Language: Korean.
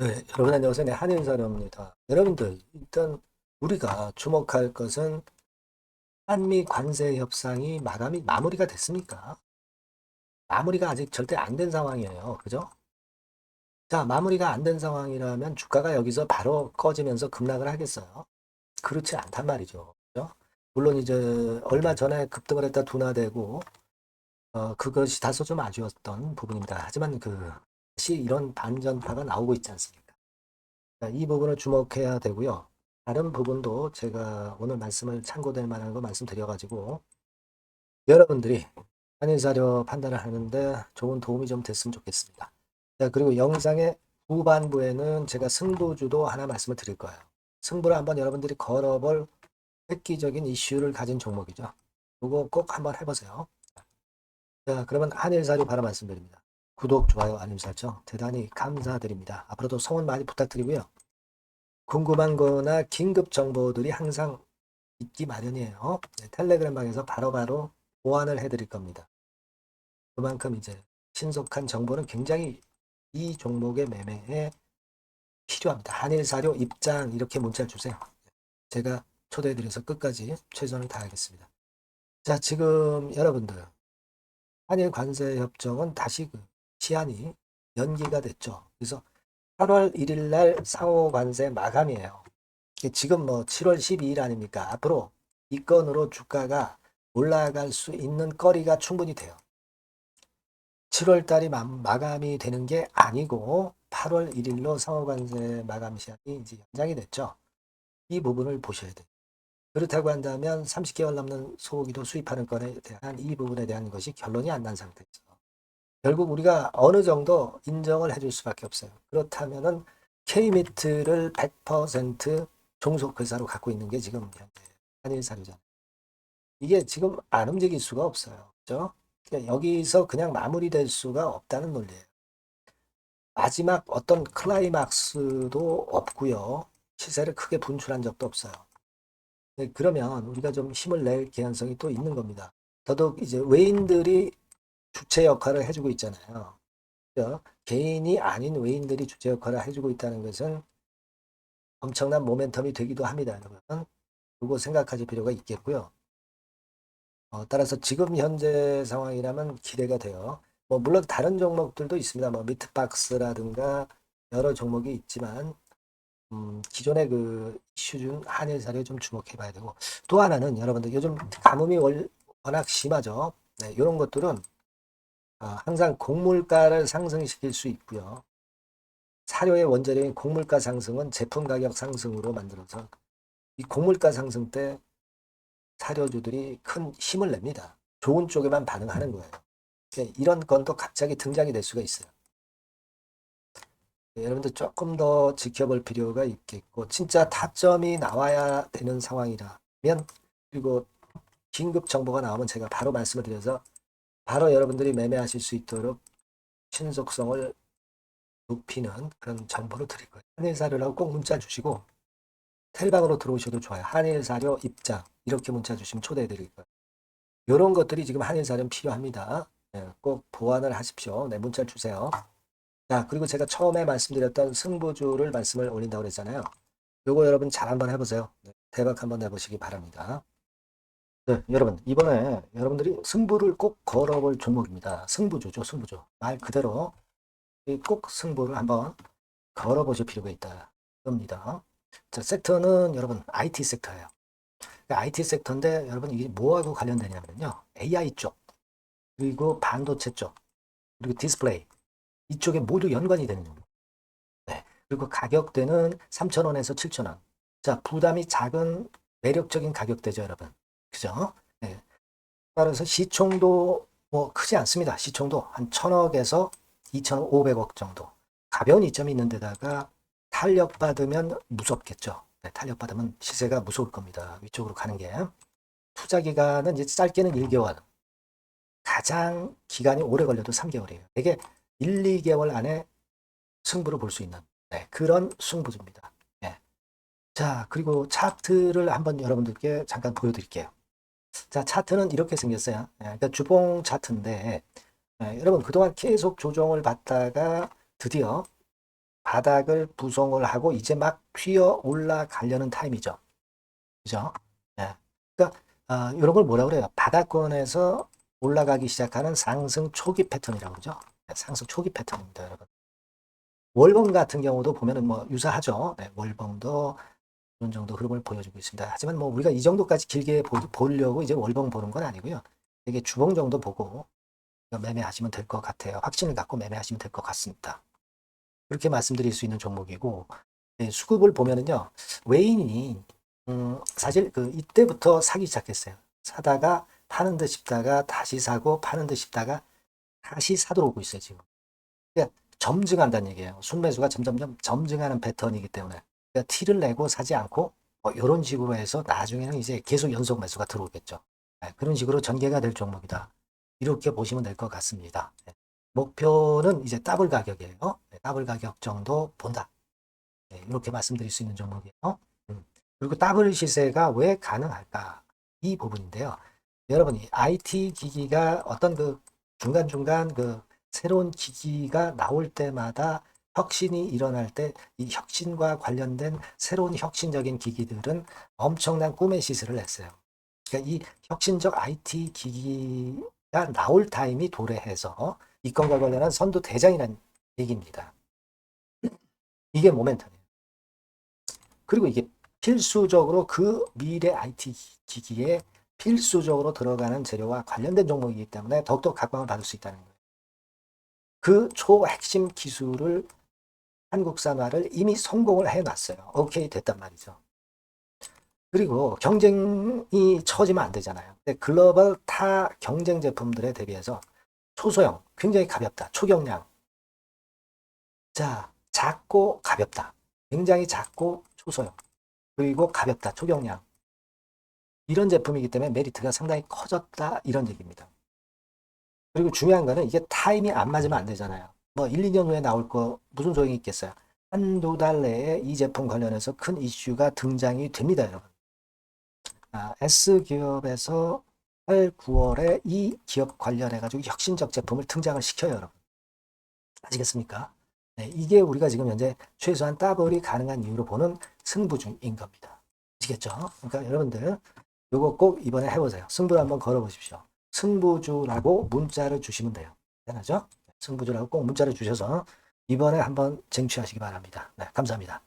네, 여러분 안녕하세요. 네, 한인사료입니다. 여러분들, 일단 우리가 주목할 것은 한미 관세 협상이 마감이 마무리가 됐습니까? 마무리가 아직 절대 안 된 상황이에요. 그죠? 자, 마무리가 안 된 상황이라면 주가가 여기서 바로 꺼지면서 급락을 하겠어요? 그렇지 않단 말이죠. 그죠? 물론 이제 얼마 전에 급등을 했다 둔화되고 어, 그것이 다소 좀 아쉬웠던 부분입니다. 하지만 그 다시 이런 반전파가 나오고 있지 않습니까? 자, 이 부분을 주목해야 되고요. 다른 부분도 제가 오늘 말씀을 참고될 만한 거 말씀드려가지고 여러분들이 한일사료 판단을 하는데 좋은 도움이 좀 됐으면 좋겠습니다. 자, 그리고 영상의 후반부에는 제가 승부주도 하나 말씀을 드릴 거예요. 승부를 한번 여러분들이 걸어볼 획기적인 이슈를 가진 종목이죠. 그거 꼭 한번 해보세요. 자, 그러면 한일사료 바로 말씀드립니다. 구독, 좋아요, 알림 설정 대단히 감사드립니다. 앞으로도 성원 많이 부탁드리고요. 궁금한 거나 긴급 정보들이 항상 있기 마련이에요. 네, 텔레그램 방에서 바로바로 보완을 해드릴 겁니다. 그만큼 이제 신속한 정보는 굉장히 이 종목의 매매에 필요합니다. 한일 사료 입장 이렇게 문자를 주세요. 제가 초대해드려서 끝까지 최선을 다하겠습니다. 자, 지금 여러분들 한일 관세 협정은 다시 그 시한이 연기가 됐죠. 그래서 8월 1일 날 상호 관세 마감이에요. 지금 뭐 7월 12일 아닙니까? 앞으로 이 건으로 주가가 올라갈 수 있는 거리가 충분히 돼요. 7월 달이 마- 마감이 되는 게 아니고 8월 1일로 상호 관세 마감 시한이 이제 연장이 됐죠. 이 부분을 보셔야 돼요. 그렇다고 한다면 30개월 넘는 소고기도 수입하는 건에 대한 이 부분에 대한 것이 결론이 안 난 상태죠. 결국 우리가 어느 정도 인정을 해줄 수밖에 없어요. 그렇다면은 K미트를 100% 종속회사로 갖고 있는 게 지금 현재 한일 사료잖아요. 이게 지금 안 움직일 수가 없어요. 그죠? 그러니까 여기서 그냥 마무리될 수가 없다는 논리예요. 마지막 어떤 클라이막스도 없고요. 시세를 크게 분출한 적도 없어요. 네, 그러면 우리가 좀 힘을 낼 개연성이 또 있는 겁니다. 더더욱 이제 외인들이 주체 역할을 해주고 있잖아요. 그죠? 개인이 아닌 외인들이 주체 역할을 해주고 있다는 것은 엄청난 모멘텀이 되기도 합니다, 여러분. 그거 생각하실 필요가 있겠고요. 어, 따라서 지금 현재 상황이라면 기대가 돼요. 뭐 물론 다른 종목들도 있습니다. 뭐 미트박스라든가 여러 종목이 있지만 음, 기존의 그 이슈 중 한일사를 좀 주목해 봐야 되고 또 하나는 여러분들 요즘 가뭄이 월- 워낙 심하죠. 네, 이런 것들은 아, 항상 곡물가를 상승시킬 수 있고요. 사료의 원재료인 곡물가 상승은 제품 가격 상승으로 만들어서 이 곡물가 상승 때 사료주들이 큰 힘을 냅니다. 좋은 쪽에만 반응하는 거예요. 그러니까 이런 건도 갑자기 등장이 될 수가 있어요. 네, 여러분들 조금 더 지켜볼 필요가 있겠고 진짜 타점이 나와야 되는 상황이라면 그리고 긴급 정보가 나오면 제가 바로 말씀을 드려서 바로 여러분들이 매매하실 수 있도록 신속성을 높이는 그런 정보를 드릴 거예요. 한일사료라고 꼭 문자 주시고 텔방으로 들어오셔도 좋아요. 한일사료 입장 이렇게 문자 주시면 초대해 드릴 거예요. 이런 것들이 지금 한일사료는 필요합니다. 네, 꼭 보완을 하십시오. 네, 문자 주세요. 자, 그리고 제가 처음에 말씀드렸던 승부주를 말씀을 올린다고 그랬잖아요. 요거 여러분 잘 한번 해보세요. 네, 대박 한번 내보시기 바랍니다. 네, 여러분, 이번에 여러분들이 승부를 꼭 걸어볼 종목입니다. 승부주죠, 승부주. 말 그대로 이꼭 승부를 한번 걸어보실 필요가 있다. 겁니다. 자, 섹터는 여러분 IT 섹터예요. IT 섹터인데 여러분 이게 뭐하고 관련되냐면요. AI 쪽, 그리고 반도체 쪽, 그리고 디스플레이 이쪽에 모두 연관이 되는 종목. 네. 그리고 가격대는 3,000원에서 7,000원. 자, 부담이 작은 매력적인 가격대죠, 여러분. 그죠? 네. 따라서 시총도 뭐 크지 않습니다. 시총도 한 1,000억에서 2,500억 정도. 가벼운 이점이 있는 데다가 탄력받으면 무섭겠죠. 네, 탄력받으면 시세가 무서울 겁니다. 위쪽으로 가는 게. 투자 기간은 이제 짧게는 1개월. 가장 기간이 오래 걸려도 3개월이에요. 이게 1, 2개월 안에 승부를 볼 수 있는 네, 그런 승부주입니다. 네. 자, 그리고 차트를 한번 여러분들께 잠깐 보여드릴게요. 자, 차트는 이렇게 생겼어요. 네, 그러니까 주봉 차트인데 네, 여러분 그동안 계속 조정을 받다가 드디어 바닥을 부송을 하고 이제 막 튀어 올라가려는 타임이죠. 그죠? 예. 그러니까 아, 이런 걸 뭐라 그래요? 바닥권에서 올라가기 시작하는 상승 초기 패턴이라고 그러죠. 네, 상승 초기 패턴입니다, 여러분. 월봉 같은 경우도 보면은 뭐 유사하죠. 네, 월봉도 이런 정도 흐름을 보여주고 있습니다. 하지만 뭐 우리가 이 정도까지 길게 보, 보려고 이제 월봉 보는 건 아니고요. 되게 주봉 정도 보고 매매하시면 될 것 같아요. 확신을 갖고 매매하시면 될 것 같습니다. 그렇게 말씀드릴 수 있는 종목이고 네, 수급을 보면은요 외인이 음, 사실 그 이때부터 사기 시작했어요. 사다가 파는 듯 싶다가 다시 사고 파는 듯 싶다가 다시 사도록 오고 있어요 지금. 그러니까 점증한다는 얘기예요. 순매수가 점점점 점증하는 패턴이기 때문에 그러니까 티를 내고 사지 않고 뭐 이런 식으로 해서 나중에는 이제 계속 연속 매수가 들어오겠죠. 네, 그런 식으로 전개가 될 종목이다. 이렇게 보시면 될 것 같습니다. 네, 목표는 이제 더블 가격이에요. 네, 더블 가격 정도 본다. 네, 이렇게 말씀드릴 수 있는 종목이에요. 음, 그리고 더블 시세가 왜 가능할까? 이 부분인데요. 여러분, 이 IT 기기가 어떤 그 중간중간 그 새로운 기기가 나올 때마다 혁신이 일어날 때 이 혁신과 관련된 새로운 혁신적인 기기들은 엄청난 꿈의 시세를 냈어요. 그러니까 이 혁신적 IT 기기가 나올 타임이 도래해서 이 건과 관련한 선두 대장이라는 얘기입니다. 이게 모멘텀이에요. 그리고 이게 필수적으로 그 미래 IT 기기에 필수적으로 들어가는 재료와 관련된 종목이기 때문에 더욱더 각광을 받을 수 있다는 거예요. 그 초핵심 기술을 한국산화를 이미 성공을 해놨어요. 오케이 됐단 말이죠. 그리고 경쟁이 처지면 안 되잖아요. 근데 글로벌 타 경쟁 제품들에 대비해서 초소형, 굉장히 가볍다. 초경량. 자, 작고 가볍다. 굉장히 작고 초소형. 그리고 가볍다. 초경량. 이런 제품이기 때문에 메리트가 상당히 커졌다. 이런 얘기입니다. 그리고 중요한 거는 이게 타임이 안 맞으면 안 되잖아요. 뭐 1, 2년 후에 나올 거 무슨 소용이 있겠어요? 한두 달 내에 이 제품 관련해서 큰 이슈가 등장이 됩니다, 여러분. 아, S기업에서 8, 9월에 이 기업 관련해가지고 혁신적 제품을 등장을 시켜요, 여러분. 아시겠습니까? 네, 이게 우리가 지금 현재 최소한 더블이 가능한 이유로 보는 승부 중인 겁니다. 아시겠죠? 그러니까 여러분들 요거 꼭 이번에 해보세요. 승부를 한번 걸어보십시오. 승부주라고 문자를 주시면 돼요. 되나죠? 승부주라고 꼭 문자를 주셔서 이번에 한번 쟁취하시기 바랍니다. 네, 감사합니다.